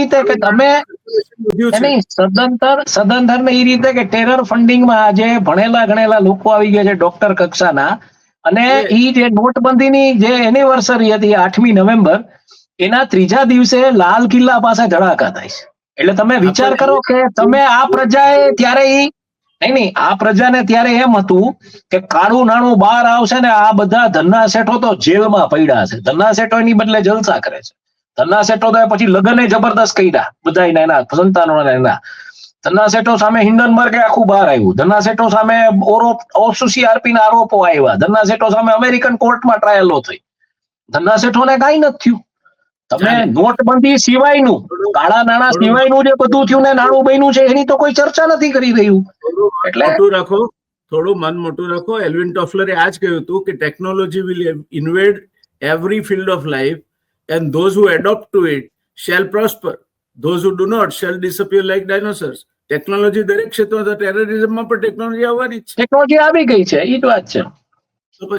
રીતે કે તમે નહીં સદંતર સદંતર ને એ રીતે કે ટેરર ફંડિંગમાં આજે ભણેલા ગણેલા લોકો આવી ગયા છે ડોક્ટર કક્ષાના. અને ઈ જે નોટબંધીની જે એનિવર્સરી હતી આઠમી નવેમ્બર એના ત્રીજા દિવસે લાલ કિલ્લા પાસે ધડાકા થાય છે. એટલે તમે વિચાર કરો કે તમે આ પ્રજાએ ત્યારે ઈ નહીં નહીં આ પ્રજાને ત્યારે એમ હતું કે કાળું નાણું બહાર આવશે ને આ બધા ધન્ના શેઠો તો જેલમાં પડ્યા છે. ધન્ના શેઠો એની બદલે જલસા કરે છે. ધન્ના શેઠો તો પછી લગ્ન જબરદસ્ત કર્યા બધા એના સંતાનોના એના. ધન્ના શેઠો સામે હિન્ડનબર્ગે આખું બહાર આવ્યું. ધન્ના શેઠો સામે ઓરોપ ઓસીઆરપી ના આરોપો આવ્યા. ધન્ના શેઠો સામે અમેરિકન કોર્ટમાં ટ્રાયલો થઈ. ધન્ના શેઠોને કાંઈ નથી થયું. તમે નોટબંધી સિવાયનું કાળા નાણા સિવાયનું જે બધું થયું ને નાણું બન્યું છે એની તો કોઈ ચર્ચા નથી કરી રહ્યું. એટલે- મોટું રાખો થોડું મન મોટું રાખો. એલ્વિન ટોફલરે આ જ કહ્યું હતું કે technology will invade every field of life and those who adopt to it shall prosper those who do not shall disappear like dinosaurs. Technology દરેક ક્ષેત્રમાં ટેરરિઝમમાં પણ ટેકનોલોજી આવવાની છે. ટેકનોલોજી આવી ગઈ છે એ જ વાત છે.